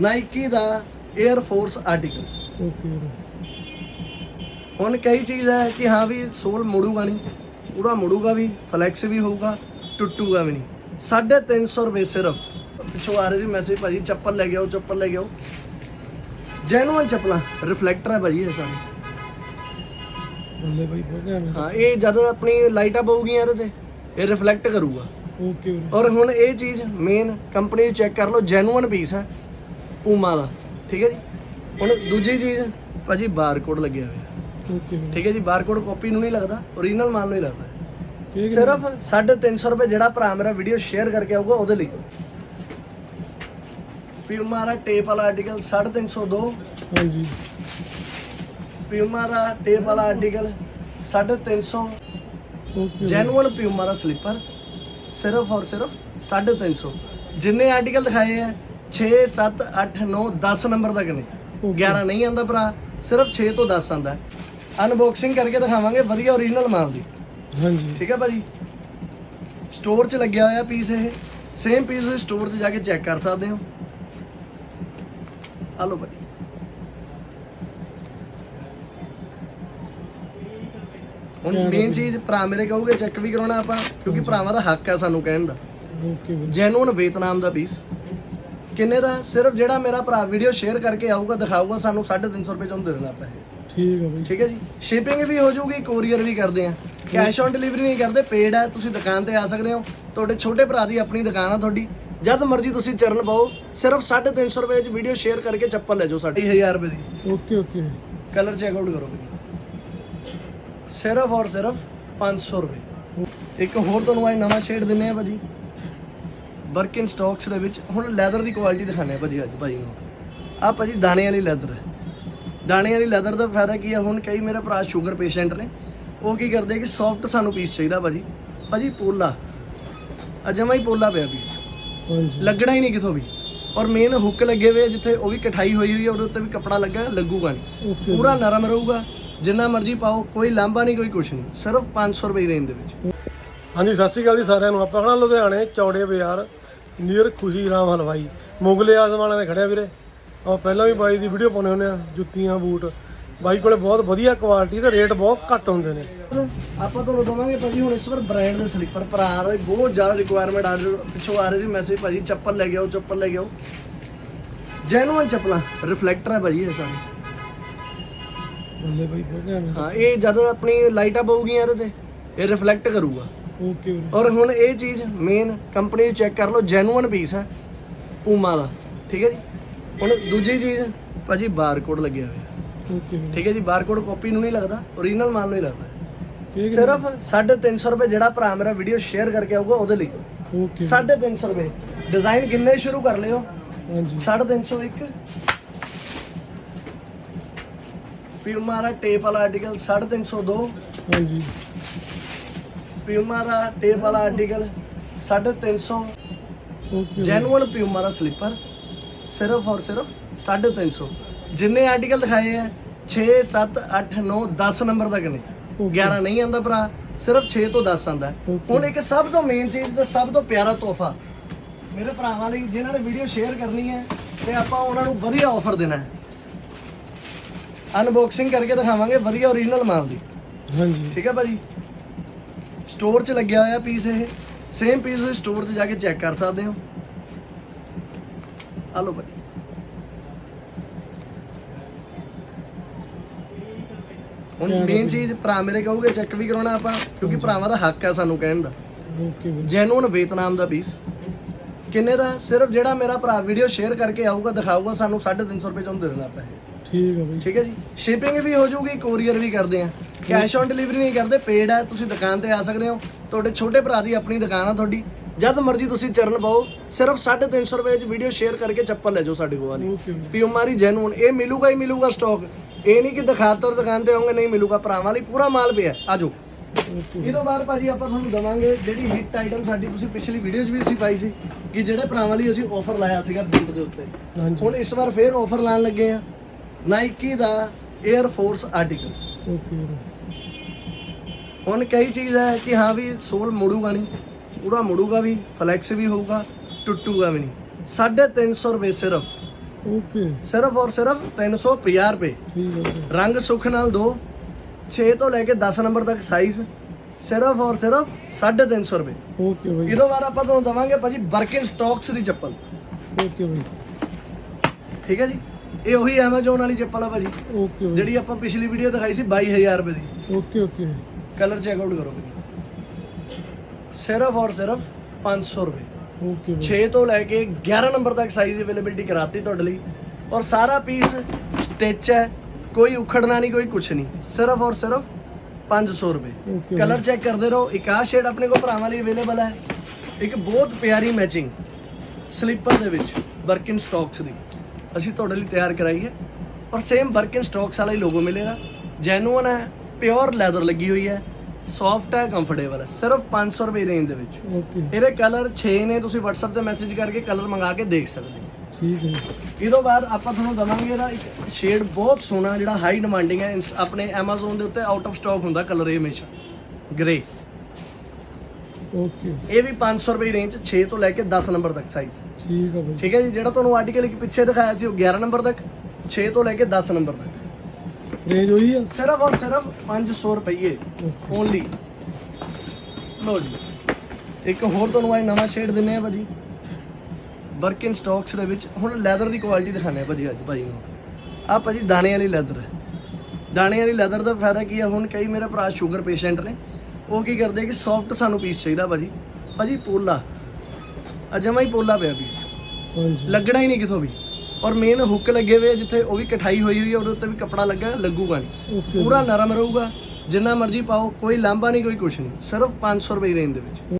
Nike ਦਾ air force article okay ਹੁਣ ਕਈ ਚੀਜ਼ ਹੈ ਕਿ ਹਾਂ ਵੀ ਸੋਲ ਮੁੜੂਗਾ ਨਹੀਂ ਪੂਰਾ ਮੁੜੂਗਾ ਵੀ ਫਲੈਕਸ ਵੀ ਹੋਊਗਾ ਟੁੱਟੂਗਾ ਵੀ ਨਹੀਂ। 350 ਰੁਪਏ ਸਿਰਫ। ਪਿੱਛੋਂ ਆ ਰਹੇ ਸੀ ਮੈਸੇਜ ਭਾਜੀ ਚੱਪਲ ਲੈ ਕੇ ਆਓ ਚੱਪਲ ਲੈ ਆਓ। ਜੈਨੂਅਨ ਚੱਪਲਾਂ ਰਿਫਲੈਕਟਰ ਹੈ ਭਾਜੀ ਇਹ ਸਾਰੇ। ਬੱਲੇ ਬਾਈ ਬਹੁਤ ਘੈਂਟ ਹਾਂ ਇਹ ਜਦ ਆਪਣੀ ਲਾਈਟਾਂ ਪਊਗੀਆਂ ਇਹਦੇ ਤੇ ਇਹ ਰਿਫਲੈਕਟ ਕਰੂਗਾ। ਓਕੇ ਵੀਰੇ ਔਰ ਹੁਣ ਇਹ ਚੀਜ਼ ਮੇਨ ਕੰਪਨੀ ਚੈੱਕ ਕਰ ਲਓ ਜੈਨੂਅਨ ਪੀਸ ਹੈ ਪੂਮਾ ਦਾ। ਠੀਕ ਹੈ ਜੀ? ਹੁਣ ਦੂਜੀ ਚੀਜ਼ ਭਾਜੀ ਬਾਰਕੋਡ ਲੱਗਿਆ ਹੋਇਆ। ਓਕੇ ਵੀਰੇ ਠੀਕ ਹੈ ਜੀ? ਬਾਰਕੋਡ ਕਾਪੀ ਨੂੰ ਨਹੀਂ ਲੱਗਦਾ ਓਰੀਜਨਲ ਮਾਲ ਨੂੰ ਹੀ ਲੱਗਦਾ। ਸਿਰਫ 350 ਰੁਪਏ ਜਿਹੜਾ ਭਰਾ ਮੇਰਾ ਵੀਡੀਓ ਸ਼ੇਅਰ ਕਰਕੇ ਆਊਗਾ ਉਹਦੇ ਲਈ। ਪਿਊਮਾ ਦਾ ਟੇਪ ਵਾਲਾ ਆਰਟੀਕਲ 350 ਹਾਂਜੀ। ਪਿਊਮਾ ਦਾ ਟੇਪ ਵਾਲਾ ਆਰਟੀਕਲ 350 ਓਕੇ ਜੈਨੂਅਨ ਪਿਊਮਾ ਦਾ ਸਲੀਪਰ ਸਿਰਫ ਔਰ ਸਿਰਫ 350 ਜਿੰਨੇ ਆਰਟੀਕਲ ਦਿਖਾਏ ਆ 6 7 8 9 10 ਨੰਬਰ ਤੱਕ ਨੇ। 11 ਨਹੀਂ ਆਂਦਾ ਭਰਾ ਸਿਰਫ 6 ਤੋਂ 10 ਆਂਦਾ। ਅਨਬਾਕਸਿੰਗ ਕਰਕੇ ਦਿਖਾਵਾਂਗੇ ਵਧੀਆ ਓਰੀਜਨਲ ਮਾਲ ਦੀ। ਹਾਂਜੀ। ਠੀਕ ਹੈ ਭਾਜੀ? ਸਟੋਰ 'ਚ ਲੱਗਿਆ ਹੋਇਆ ਪੀਸ ਇਹ। ਸੇਮ ਪੀਸ ਤੁਸੀਂ ਸਟੋਰ 'ਚ ਜਾ ਕੇ ਚੈੱਕ ਕਰ ਸਕਦੇ ਹੋ। ਆ ਲਓ ਭਾਜੀ। ਹੁਣ ਮੇਨ ਚੀਜ਼ ਭਰਾ ਮੇਰੇ ਕਹੋਗੇ ਚੈੱਕ ਵੀ ਕਰਾਉਣਾ ਆਪਾਂ ਕਿਉਂਕਿ ਭਰਾਵਾਂ ਦਾ ਹੱਕ ਹੈ ਸਾਨੂੰ ਕਹਿਣ ਦਾ। ਓਕੇ ਵੀਰੇ ਜੈਨੂਨ ਵੀਤਨਾਮ ਦਾ ਪੀਸ ਕਿੰਨੇ ਦਾ? ਸਿਰਫ ਜਿਹੜਾ ਮੇਰਾ ਭਰਾ ਵੀਡੀਓ ਸ਼ੇਅਰ ਕਰਕੇ ਆਊਗਾ ਦਿਖਾਊਗਾ ਸਾਨੂੰ 350 ਰੁਪਏ ਚ ਉਹਨੂੰ ਦੇ ਦੇਣਾ ਪੈਸੇ ਠੀਕ ਹੈ ਬਾਈ। ਠੀਕ ਹੈ ਜੀ? ਸ਼ਿਪਿੰਗ ਵੀ ਹੋ ਜਾਊਗੀ ਕੋਰੀਅਰ ਵੀ ਕਰਦੇ ਆ। ਕੈਸ਼ ਔਨ ਡਿਲੀਵਰੀ ਨਹੀਂ ਕਰਦੇ ਪੇਡ ਹੈ ਤੁਸੀਂ ਦੁਕਾਨ ਤੇ ਆ ਸਕਦੇ ਹੋ। ਤੁਹਾਡੇ ਛੋਟੇ ਭਰਾ ਦੀ ਆਪਣੀ ਦੁਕਾਨ ਆ ਤੁਹਾਡੀ। ਜਦ ਮਰਜ਼ੀ ਤੁਸੀਂ ਚਰਨ ਪਾਓ ਸਿਰਫ 350 ਰੁਪਏ ਚ ਵੀਡੀਓ ਸ਼ੇਅਰ ਕਰਕੇ ਚੱਪਲ ਲੈ ਜਾਓ 25000 ਰੁਪਏ ਦੀ okay okay colour check out ਕਰੋ। ਸਿਰਫ ਔਰ ਸਿਰਫ 500 ਰੁਪਏ। ਇੱਕ ਹੋਰ ਤੁਹਾਨੂੰ ਅੱਜ ਨਵਾਂ ਸ਼ੇਡ ਦਿੰਨੇ ਆ ਭਾਜੀ। ਬਰਕਿਨ ਸਟਾਕਸ ਦੇ ਵਿੱਚ। ਹੁਣ ਲੈਦਰ ਦੀ ਕੁਆਲਿਟੀ ਦਿਖਾਣੇ ਆ ਭਾਜੀ ਅੱਜ ਭਾਜੀ ਨੂੰ। ਆ ਭਾਜੀ ਦਾਣੇ ਵਾਲੀ ਲੈਦਰ ਹੈ। ਦਾਣੇ ਵਾਲੀ ਲੈਦਰ ਦਾ ਫਾਇਦਾ ਕੀ ਆ? ਹੁਣ ਕਈ ਮੇਰੇ ਭਰਾ ਸ਼ੂਗਰ ਪੇਸ਼ੈਂਟ ਨੇ। ਉਹ ਕੀ ਕਰਦੇ ਕਿ ਸੌਫਟ ਸਾਨੂੰ ਪੀਸ ਚਾਹੀਦਾ ਭਾਜੀ। ਭਾਜੀ ਪੋਲਾ। ਅਜਮਾ ਹੀ ਪੋਲਾ ਪਿਆ ਪੀਸ ਲੱਗਣਾ ਹੀ ਨਹੀਂ ਕਿਥੋਂ ਵੀ। ਔਰ ਮੇਨ ਹੁੱਕ ਲੱਗੇ ਹੋਏ ਜਿੱਥੇ ਉਹ ਵੀ ਕਠਾਈ ਹੋਈ ਹੋਈ ਹੈ ਉਹਦੇ ਉੱਤੇ ਵੀ ਕੱਪੜਾ ਲੱਗਾ ਲੱਗੂਗਾ ਨਹੀਂ। ਪੂਰਾ ਨਰਮ ਰਹੂਗਾ। ਜਿੰਨਾ ਮਰਜ਼ੀ ਪਾਓ ਕੋਈ ਲਾਂਭਾ ਨਹੀਂ ਕੋਈ ਕੁਛ ਨਹੀਂ। ਸਿਰਫ 500 ਰੁਪਏ ਦੀ ਰੇਂਜ ਦੇ ਵਿੱਚ। ਹਾਂਜੀ ਸਤਿ ਸ਼੍ਰੀ ਅਕਾਲ ਜੀ ਸਾਰਿਆਂ ਨੂੰ। ਆਪਾਂ ਖੜਾ ਲੁਧਿਆਣੇ ਚੌੜੇ ਬਾਜ਼ਾਰ ਨੀਅਰ ਖੁਸ਼ੀ ਰਾਮ ਹਲਵਾਈ। ਮੁਗਲੇ ਆਜ਼ਮ ਵਾਲਿਆਂ ਦੇ ਖੜਿਆ ਵੀਰੇ। ਆਪਾਂ ਪਹਿਲਾਂ ਵੀ ਬਾਈ ਦੀ ਵੀਡੀਓ ਪਾਉਣੇ ਹੁੰਦੇ ਆ ਜੁੱਤੀਆਂ ਬੂਟ। ਬਾਈ ਕੋਲੇ ਬਹੁਤ ਵਧੀਆ ਕੁਆਲਿਟੀ ਤੇ ਰੇਟ ਬਹੁਤ ਘੱਟ ਹੁੰਦੇ ਨੇ। ਆਪਾਂ ਤੁਹਾਨੂੰ ਦਵਾਂਗੇ ਭਾਜੀ ਹੁਣ ਇਸ ਵਾਰ ਬ੍ਰਾਂਡ ਦੇ ਸਲੀਪਰ ਭਰਾ ਦੇ ਬਹੁਤ ਜ਼ਿਆਦਾ ਰਿਕੁਆਇਰਮੈਂਟ ਆ ਰਹੀ। ਪਿੱਛੋਂ ਆ ਰਹੇ ਸੀ ਮੈਸੇਜ ਭਾਜੀ ਚੱਪਲ ਲੈ ਕੇ ਆਓ ਚੱਪਲ ਲੈ ਕੇ ਆਓ। ਜੈਨੂਅਨ ਚੱਪਲਾਂ ਰਿਫਲੈਕਟਰ ਹੈ ਭਾਜੀ ਇਹ ਸਾਰੇ। ਬੱਲੇ ਬਾਈ ਬਹੁਤ ਘੈਂਟ ਹਾਂ ਇਹ ਜਦ ਆਪਣੀ ਲਾਈਟਾਂ ਪਊਗੀਆਂ ਇਹਦੇ ਤੇ ਇਹ ਰਿਫਲੈਕਟ ਕਰੂਗਾ। ਓਕੇ ਵੀਰੇ ਔਰ ਹੁਣ ਇਹ ਚੀਜ਼ ਮੇਨ ਕੰਪਨੀ ਚੈੱਕ ਕਰ ਲਓ ਜੈਨੂਅਨ ਪੀਸ ਹੈ ਪੂਮਾ ਦਾ। ਠੀਕ ਹੈ ਜੀ? ਹੁਣ ਦੂਜੀ ਚੀਜ਼ ਭਾਜੀ ਬਾਰਕੋਡ ਲੱਗਿਆ ਹੋਇਆ। ਓਕੇ ਵੀਰੇ ਠੀਕ ਹੈ ਜੀ? ਬਾਰਕੋਡ ਕਾਪੀ ਨੂੰ ਨਹੀਂ ਲੱਗਦਾ ਓਰੀਜਨਲ ਮਾਲ ਨੂੰ ਹੀ ਲੱਗਦਾ। ਸਿਰਫ 350 ਰੁਪਏ ਜਿਹੜਾ ਭਰਾ ਮੇਰਾ ਵੀਡੀਓ ਸ਼ੇਅਰ ਕਰਕੇ ਆਊਗਾ ਉਹਦੇ ਲਈ। ਓਕੇ 350 ਰੁਪਏ। ਡਿਜ਼ਾਈਨ ਕਿੰਨੇ ਸ਼ੁਰੂ ਕਰ ਲਿਓ? ਹਾਂਜੀ। 350 ਫਿਊਮਾ ਦਾ ਟੇਪ ਵਾਲਾ ਆਰਟੀਕਲ 350 ਹਾਂਜੀ। ਫਿਊਮਾ ਦਾ ਟੇਪ ਵਾਲਾ ਆਰਟੀਕਲ 350 ਓਕੇ ਜੈਨੂਅਨ ਪਿਊਮਾ ਦਾ ਸਲੀਪਰ ਸਿਰਫ ਔਰ ਸਿਰਫ 350 ਜਿੰਨੇ ਆਰਟੀਕਲ ਦਿਖਾਏ ਆ 6 7 8 9 10 ਨੰਬਰ ਤੱਕ ਨੇ। 11 ਨਹੀਂ ਆਂਦਾ ਭਰਾ ਸਿਰਫ 6 ਤੋਂ 10 ਆਂਦਾ. ਹੁਣ ਇੱਕ ਸਭ ਤੋਂ ਮੇਨ ਚੀਜ਼ ਤੇ ਸਭ ਤੋਂ ਪਿਆਰਾ ਤੋਹਫਾ। ਮੇਰੇ ਭਰਾਵਾਂ ਲਈ ਜਿਨ੍ਹਾਂ ਨੇ ਵੀਡੀਓ ਸ਼ੇਅਰ ਕਰਨੀ ਹੈ ਤੇ ਆਪਾਂ ਉਹਨਾਂ ਨੂੰ ਵਧੀਆ ਆਫਰ ਦੇਣਾ ਹੈ। ਅਨਬਾਕਸਿੰਗ ਕਰਕੇ ਦਿਖਾਵਾਂਗੇ ਵਧੀਆ ਓਰੀਜਨਲ ਮਾਲ ਦੀ। ਹਾਂਜੀ। ਠੀਕ ਹੈ ਭਾਜੀ? ਸਟੋਰ 'ਚ ਲੱਗਿਆ ਹੋਇਆ ਪੀਸ ਇਹ। ਸੇਮ ਪੀਸ ਤੁਸੀਂ ਸਟੋਰ 'ਚ ਜਾ ਕੇ ਚੈੱਕ ਕਰ ਸਕਦੇ ਹੋ। ਆ ਲਓ ਭਾਜੀ। ਹੁਣ ਮੇਨ ਚੀਜ਼ ਭਰਾ ਮੇਰੇ ਕਹੋਗੇ ਚੈੱਕ ਵੀ ਕਰਾਉਣਾ ਆਪਾਂ ਕਿਉਂਕਿ ਭਰਾਵਾਂ ਦਾ ਹੱਕ ਹੈ ਸਾਨੂੰ ਕਹਿਣ ਦਾ। ਓਕੇ ਜੈਨੂਨ ਵੀਤਨਾਮ ਦਾ ਪੀਸ ਕਿੰਨੇ ਦਾ? ਸਿਰਫ ਜਿਹੜਾ ਮੇਰਾ ਭਰਾ ਵੀਡੀਓ ਸ਼ੇਅਰ ਕਰਕੇ ਆਊਗਾ ਦਿਖਾਊਗਾ ਸਾਨੂੰ 350 ਰੁਪਏ ਚ ਉਹਨੂੰ ਦੇ ਦੇਣਾ ਪੈਸੇ ਠੀਕ ਹੈ ਬਾਈ। ਠੀਕ ਹੈ ਜੀ। ਸ਼ਿਪਿੰਗ ਵੀ ਹੋ ਜਾਊਗੀ ਕੋਰੀਅਰ ਵੀ ਕਰਦੇ ਆ। ਕੈਸ਼ ਔਨ ਡਿਲੀਵਰੀ ਨਹੀਂ ਕਰਦੇ ਪੇਡ ਹੈ ਤੁਸੀਂ ਦੁਕਾਨ ਤੇ ਆ ਸਕਦੇ ਹੋ। ਤੁਹਾਡੇ ਛੋਟੇ ਭਰਾ ਦੀ ਆਪਣੀ ਦੁਕਾਨ ਆ ਤੁਹਾਡੀ। ਜਦ ਮਰਜ਼ੀ ਤੁਸੀਂ ਚਰਨ ਪਾਓ ਸਿਰਫ 350 ਰੁਪਏ ਚ ਵੀਡੀਓ ਸ਼ੇਅਰ ਕਰਕੇ ਚੱਪਲ ਲੈ ਜਾਓ ਸਾਡੇ ਕੋਲ ਵਾਲੀ ਪਿਓਮਾਰੀ ਜੈਨੂਨ ਇਹ ਮਿਲੂਗਾ ਹੀ ਮਿਲੂਗਾ ਸਟਾਕ ਇਹ ਨਹੀਂ ਕਿ ਦਿਖਾਤਰ ਦੁਕਾਨ ਤੇ ਆਉਂਗੇ ਨਹੀਂ ਮਿਲੂਗਾ। ਭਰਾਵਾਂ ਲਈ ਪੂਰਾ ਮਾਲ ਪਿਆ। ਆ ਜਾਓ। ਓਕੇ ਇਹ ਤੋਂ ਬਾਅਦ ਭਾਜੀ ਆਪਾਂ ਤੁਹਾਨੂੰ ਦਵਾਂਗੇ ਜਿਹੜੀ ਹਿੱਟ ਆਈਟਮ ਸਾਡੀ ਤੁਸੀਂ ਪਿਛਲੀ ਵੀਡੀਓ 'ਚ ਵੀ ਅਸੀਂ ਪਾਈ ਸੀ ਕਿ ਜਿਹੜੇ ਭਰਾਵਾਂ ਲਈ ਅਸੀਂ ਆਫਰ ਲਾਇਆ ਸੀਗਾ ਬੂਟ ਦੇ ਉੱਤੇ। ਹੁਣ ਇਸ ਵਾਰ ਫੇਰ ਆਫਰ ਲਾਣ ਲੱਗੇ ਆ। ਨਾਈਕੀ ਦਾ 에ਅਰ ਫੋਰਸ ਆਰਟੀਕਲ ਓਕੇ ਹੁਣ ਕਈ ਚੀਜ਼ ਹੈ ਕਿ ਹਾਂ ਵੀ ਸੋਲ ਮੁੜੂਗਾ ਨਹੀਂ ਪੂਰਾ ਮੁੜੂਗਾ ਵੀ ਫਲੈਕਸ ਵੀ ਹੋਊਗਾ ਟੁੱਟੂਗਾ ਵੀ ਨਹੀਂ। 350 ਰੁਪਏ ਸਿਰਫ। ਓਕੇ ਸਿਰਫ ਔਰ ਸਿਰਫ 350 ਰੁਪਏ। ਰੰਗ ਸੁੱਖ ਨਾਲ ਦੋ 6 ਤੋਂ ਲੈ ਕੇ 10 ਨੰਬਰ ਤੱਕ ਸਾਈਜ਼ ਸਿਰਫ ਔਰ ਸਿਰਫ 350 ਰੁਪਏ। ਓਕੇ ਬਾਈ। ਇਹਦੋਂ ਬਾਅਦ ਆਪਾਂ ਤੁਹਾਨੂੰ ਦਵਾਂਗੇ ਭਾਜੀ ਬਰਕਿਨ ਸਟਾਕਸ ਦੀ ਚੱਪਲ। ਓਕੇ ਬਾਈ। ਠੀਕ ਹੈ ਜੀ? ਇਹ ਉਹੀ ਐਮਾਜ਼ੋਨ ਵਾਲੀ ਚੱਪਲ ਆ ਭਾਜੀ। ਓਕੇ ਜਿਹੜੀ ਆਪਾਂ ਪਿਛਲੀ ਵੀਡੀਓ ਦਿਖਾਈ ਸੀ 22000 ਰੁਪਏ ਦੀ। Okay okay colour check out ਕਰੋ ਭਾਜੀ। ਸਿਰਫ ਔਰ ਸਿਰਫ 500 ਰੁਪਏ। ਓਕੇ ਬਾਈ 6 ਤੋਂ ਲੈ ਕੇ 11 ਨੰਬਰ ਤੱਕ ਸਾਈਜ਼ ਅਵੇਲੇਬਿਲਟੀ ਕਰਾਤੀ ਤੁਹਾਡੇ ਲਈ। ਔਰ ਸਾਰਾ ਪੀਸ ਸਟਿਚ ਹੈ ਕੋਈ ਉਖੜਨਾ ਨਹੀਂ ਕੋਈ ਕੁਛ ਨਹੀਂ। ਸਿਰਫ ਔਰ ਸਿਰਫ 500 ਰੁਪਏ। ਕਲਰ ਚੈੱਕ ਕਰਦੇ ਰਹੋ। ਇੱਕ ਆਹ ਸ਼ੇਡ ਆਪਣੇ ਕੋਲ ਭਰਾਵਾਂ ਲਈ ਅਵੇਲੇਬਲ ਹੈ। ਇੱਕ ਬਹੁਤ ਪਿਆਰੀ ਮੈਚਿੰਗ ਸਲੀਪਰ ਦੇ ਵਿੱਚ ਵਰਕਿੰਗ ਸਟਾਕਸ ਦੀ। ਅਸੀਂ ਤੁਹਾਡੇ ਲਈ ਤਿਆਰ ਕਰਾਈ ਹੈ ਔਰ ਸੇਮ ਵਰਕਿੰਗ ਸਟਾਕਸ ਵਾਲਾ ਹੀ ਲੋਗੋ ਮਿਲੇਗਾ। ਜੈਨੂਅਨ ਹੈ ਪਿਓਰ ਲੈਦਰ ਲੱਗੀ ਹੋਈ ਹੈ ਸੌਫਟ ਹੈ ਕੰਫਰਟੇਬਲ ਹੈ। ਸਿਰਫ 500 ਰੁਪਏ ਰੇਂਜ ਦੇ ਵਿੱਚ। ਓਕੇ ਇਹਦੇ ਕਲਰ 6 ਨੇ ਤੁਸੀਂ WhatsApp ਤੇ ਮੈਸੇਜ ਕਰਕੇ ਕਲਰ ਮੰਗਾ ਕੇ ਦੇਖ ਸਕਦੇ ਹੋ। ਠੀਕ ਹੈ। ਇਹ ਤੋਂ ਬਾਅਦ ਆਪਾਂ ਤੁਹਾਨੂੰ ਦਵਾਂਗੇ ਇਹਦਾ ਇੱਕ ਸ਼ੇਡ ਬਹੁਤ ਸੋਹਣਾ ਜਿਹੜਾ ਹਾਈ ਡਿਮਾਂਡਿੰਗ ਹੈ। ਆਪਣੇ Amazon ਦੇ ਉੱਤੇ ਆਊਟ ਆਫ ਸਟਾਕ ਹੁੰਦਾ ਕਲਰ ਇਹ ਹਮੇਸ਼ਾ। ਗ੍ਰੇ ਓਕੇ ਇਹ ਵੀ 500 ਰੁਪਏ ਰੇਂਜ 6 ਤੋਂ ਲੈ ਕੇ 10 ਨੰਬਰ ਤੱਕ ਸਾਈਜ਼ ਠੀਕ ਹੈ ਬਾਈ। ਠੀਕ ਹੈ ਜੀ ਜਿਹੜਾ ਤੁਹਾਨੂੰ ਆਰਟੀਕਲ ਇੱਕ ਪਿੱਛੇ ਦਿਖਾਇਆ ਸੀ ਉਹ 11 ਨੰਬਰ ਤੱਕ 6 ਤੋਂ ਲੈ ਕੇ 10 ਨੰਬਰ ਤੱਕ। ਰੇਂਜ ਹੋਈ ਆ? ਸਿਰਫ ਔਰ ਸਿਰਫ 500 ਰੁਪਏ ਓਨਲੀ ਲਓ ਜੀ। ਇੱਕ ਹੋਰ ਤੁਹਾਨੂੰ ਅੱਜ ਨਵਾਂ ਸ਼ੇਡ ਦਿੰਨੇ ਆ ਭਾਜੀ। ਬਰਕਿਨ ਸਟਾਕਸ ਦੇ ਵਿੱਚ ਹੁਣ ਲੈਦਰ ਦੀ ਕੁਆਲਿਟੀ ਦਿਖਾਣੇ ਆ ਭਾਜੀ ਅੱਜ ਭਾਜੀ ਨੂੰ। ਆ ਭਾਜੀ ਦਾਣੇ ਵਾਲੀ ਲੈਦਰ ਹੈ। ਦਾਣੇ ਵਾਲੀ ਲੈਦਰ ਦਾ ਫਾਇਦਾ ਕੀ ਆ? ਹੁਣ ਕਈ ਮੇਰੇ ਭਰਾ ਸ਼ੂਗਰ ਪੇਸ਼ੈਂਟ ਨੇ। ਉਹ ਕੀ ਕਰਦੇ ਕਿ ਸੌਫਟ ਸਾਨੂੰ ਪੀਸ ਚਾਹੀਦਾ ਭਾਜੀ। ਭਾਜੀ ਪੋਲਾ। ਆ ਜਮਾ ਹੀ ਪੋਲਾ ਪਿਆ ਪੀਸ ਲੱਗਣਾ ਹੀ ਨਹੀਂ ਕਿਥੋਂ ਵੀ। ਔਰ ਮੇਨ ਹੁੱਕ ਲੱਗੇ ਹੋਏ ਆ ਜਿੱਥੇ ਉਹ ਵੀ ਕਠਾਈ ਹੋਈ ਹੋਈ ਹੈ ਉਹਦੇ ਉੱਤੇ ਵੀ ਕੱਪੜਾ ਲੱਗਾ ਲੱਗੂਗਾ ਨਹੀਂ। ਪੂਰਾ ਨਰਮ ਰਹੂਗਾ। ਜਿੰਨਾ ਮਰਜ਼ੀ ਪਾਓ ਕੋਈ ਲਾਂਭਾ ਨਹੀਂ ਕੋਈ ਕੁਛ ਨਹੀਂ। ਸਿਰਫ 500 ਰੁਪਏ ਰੇਂਜ ਦੇ ਵਿੱਚ।